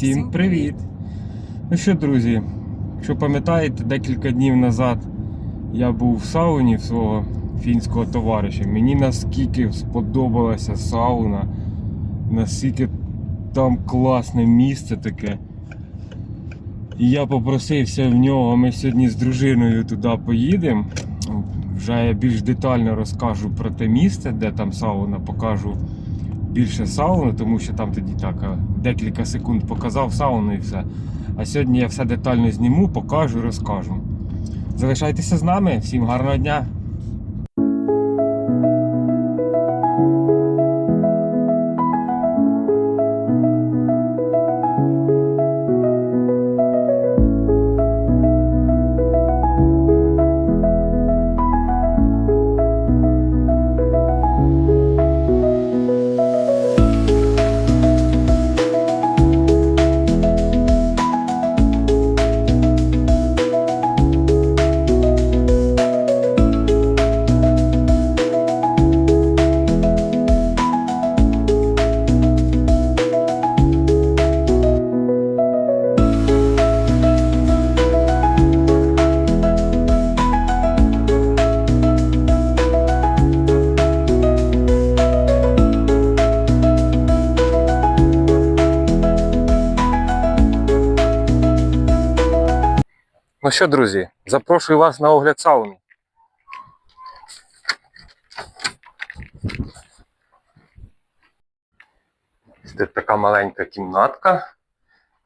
Всім привіт! Ну що, друзі, якщо пам'ятаєте, декілька днів назад я був в сауні в свого фінського товариша. Мені наскільки сподобалася сауна, наскільки там класне місце таке. І я попросився в нього, ми сьогодні з дружиною туди поїдемо. Вже я більш детально розкажу про те місце, де там сауна, покажу більше сауни, тому що там тоді так е, декілька секунд показав сауну і все. А сьогодні я все детально зніму, покажу, розкажу. Залишайтеся з нами, всім гарного дня! Ну що, друзі, запрошую вас на огляд сауни. Тут така маленька кімнатка,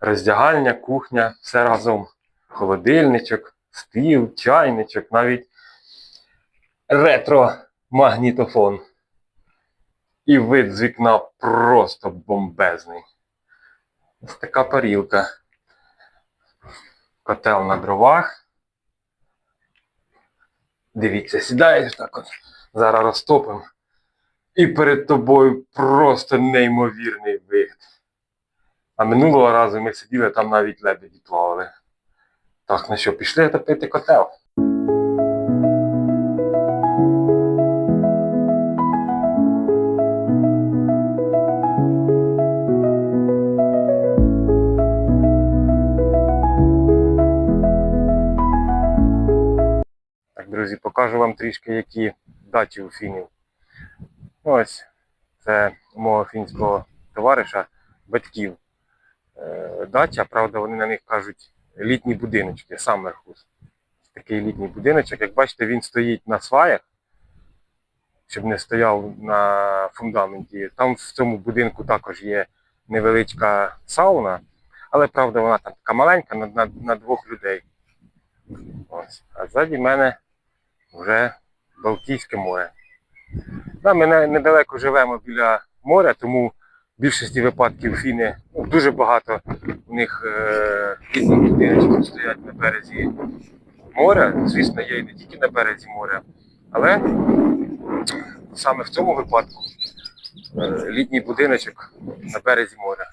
роздягальня, кухня, все разом. Холодильничок, стіл, чайничок, навіть ретро-магнітофон. І вид з вікна просто бомбезний. Ось така парілка. Котел на дровах. Дивіться, сідаєш так от. Зараз розтопимо. І перед тобою просто неймовірний вигляд. А минулого разу ми сиділи, там навіть лебеді плавали. Так, ну що, пішли топити котел. Покажу вам трішки, які дачі у фінів. Ось, це мого фінського товариша, батьків. Е, Дача, правда, вони на них кажуть літні будиночки, саммерхус. Такий літній будиночок. Як бачите, він стоїть на сваях, щоб не стояв на фундаменті. Там в цьому будинку також є невеличка сауна, але правда вона там така маленька на, на, на двох людей. Ось. А ззаді мене вже Балтійське море. Да, ми недалеко живемо біля моря, тому в більшості випадків фіни ну, дуже багато у них е, різних стоять на березі моря. Звісно, є і не тільки на березі моря, але саме в цьому випадку е, літній будиночок на березі моря.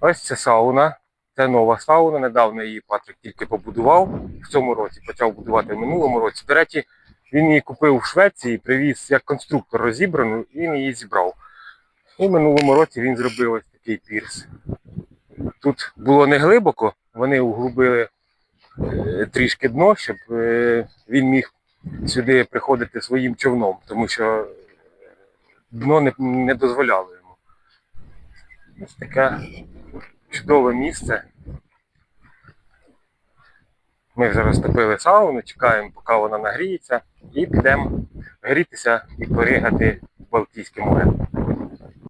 Ось це сауна. Це нова сауна. Недавно її Патрик тільки побудував в цьому році, почав будувати в минулому році. До речі, він її купив в Швеції, привіз як конструктор розібрану, і він її зібрав. І в минулому році він зробив ось такий пірс. Тут було не глибоко, вони углубили е, трішки дно, щоб е, він міг сюди приходити своїм човном, тому що дно не, не дозволяло йому. Ось таке чудове місце. Ми вже розтопили сауну, чекаємо, поки вона нагріється, і підемо грітися і поригати в Балтійське море.